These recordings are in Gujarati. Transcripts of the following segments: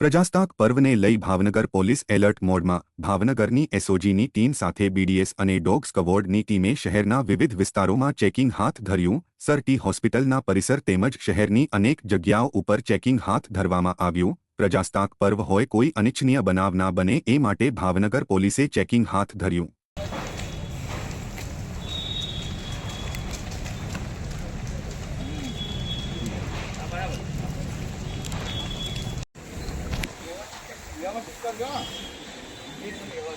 પ્રજાસત્તાક પર્વને લઈ ભાવનગર પોલીસ એલર્ટ મોડમાં. ભાવનગરની એસઓજીની ટીમ સાથે બીડીએસ અને ડોગ સ્કવોર્ડની ટીમે શહેરના વિવિધ વિસ્તારોમાં ચેકિંગ હાથ ધર્યું. સરટી હોસ્પિટલના પરિસર તેમજ શહેરની અનેક જગ્યાઓ ઉપર ચેકિંગ હાથ ધરવામાં આવ્યું. પ્રજાસત્તાક પર્વ હોય કોઈ અનિચ્છનીય બનાવ ના બને એ માટે ભાવનગર પોલીસે ચેકિંગ હાથ ધર્યું. કરજો એ તમે એવા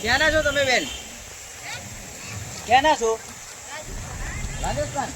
ક્યાંના છો તમે બેન ક્યાંના છો રાજસ્થાન?